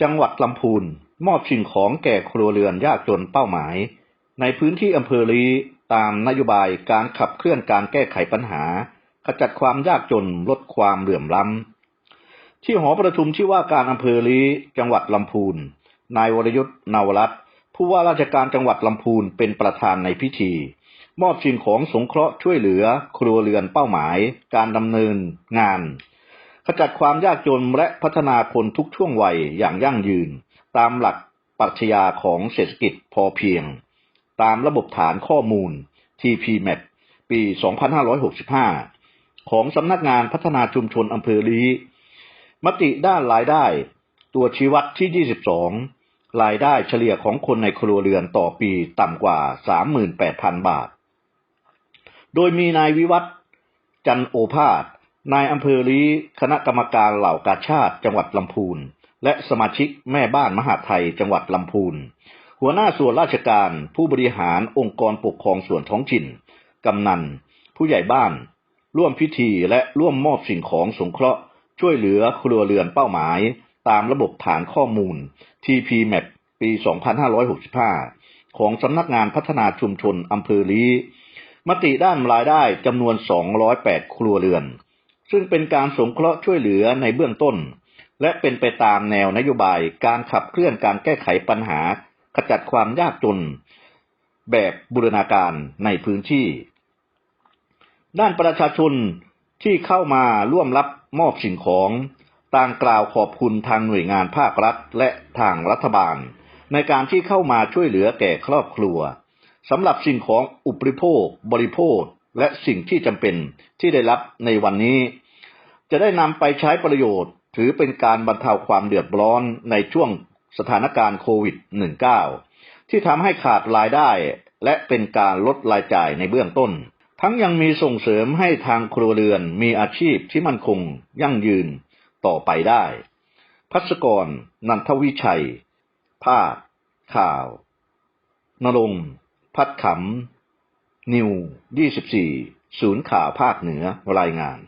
จังหวัดลำพูนมอบสิ่งของแก่ครัวเรือนยากจนเป้าหมาย ในพื้นที่อำเภอลีตามนโยบายการขับเคลื่อนการแก้ไขปัญหา ขจัดความยากจนลดความเหลื่อมล้ำ ที่หอประชุมที่ว่าการอำเภอลีจังหวัดลำพูนนายวรยุทธ์นาวรัตผู้ว่าราชการจังหวัดลำพูนเป็นประธานในพิธี มอบสิ่งของสงเคราะห์ช่วยเหลือ ครัวเรือนเป้าหมาย การดำเนินงาน ขจัดความยากจนและพัฒนาคนทุกช่วงวัยอย่างยั่งยืน ตามหลักปรัชญาของเศรษฐกิจพอเพียง ตามระบบฐานข้อมูล TPMAP ปี 2565 ของสำนักงานพัฒนาชุมชนอำเภอลีมติด้านรายได้ ตัวชี้วัดที่ 22 รายได้เฉลี่ยของคนในครัวเรือนต่อปีต่ำกว่า 38,000 บาท โดยมีนายวิวัฒจันโอภาส นายอำเภอลีคณะกรรมการเหล่ากาชาติจังหวัดลำพูน และสมาชิกแม่บ้านมหาไทยจังหวัดลำพูน หัวหน้าส่วนราชการผู้บริหารองค์กรปกครองส่วนท้องถิ่น กำนัน ผู้ใหญ่บ้าน ร่วมพิธีและร่วมมอบสิ่งของสงเคราะห์ ช่วยเหลือครัวเรือนเป้าหมาย ตามระบบฐานข้อมูล TPMAP ปี 2565 ของสำนักงานพัฒนาชุมชนอำเภอลีมติด้านรายได้จำนวน 208 ครัวเรือน ซึ่งเป็นการสงเคราะห์ช่วยเหลือในเบื้องต้น และเป็นไปตามแนวนโยบายการขับเคลื่อนการแก้ไขปัญหา ขจัดความยากจน แบบบูรณาการในพื้นที่ ด้านประชาชนที่เข้ามาร่วมรับมอบสิ่งของต่างกล่าวขอบคุณทางหน่วยงานภาครัฐและทางรัฐบาล ในการที่เข้ามาช่วยเหลือแก่ครอบครัวสำหรับสิ่งของอุปโภค บริโภค และสิ่งที่จำเป็นที่ได้รับในวันนี้ จะได้นำไปใช้ประโยชน์ ถือเป็นการบรรเทาความเดือดร้อนในช่วงสถานการณ์โควิด -19 ที่ทำให้ขาดรายได้และเป็นการลดรายจ่ายในเบื้องต้น ทั้งยังมีส่งเสริมให้ทางครัวเรือนมีอาชีพที่มั่นคงยั่งยืนต่อไปได้ พัศกร นันทวิชัย ภาพข่าว นรงพัดขำ นิว 24 ศูนย์ข่าวภาคเหนือรายงาน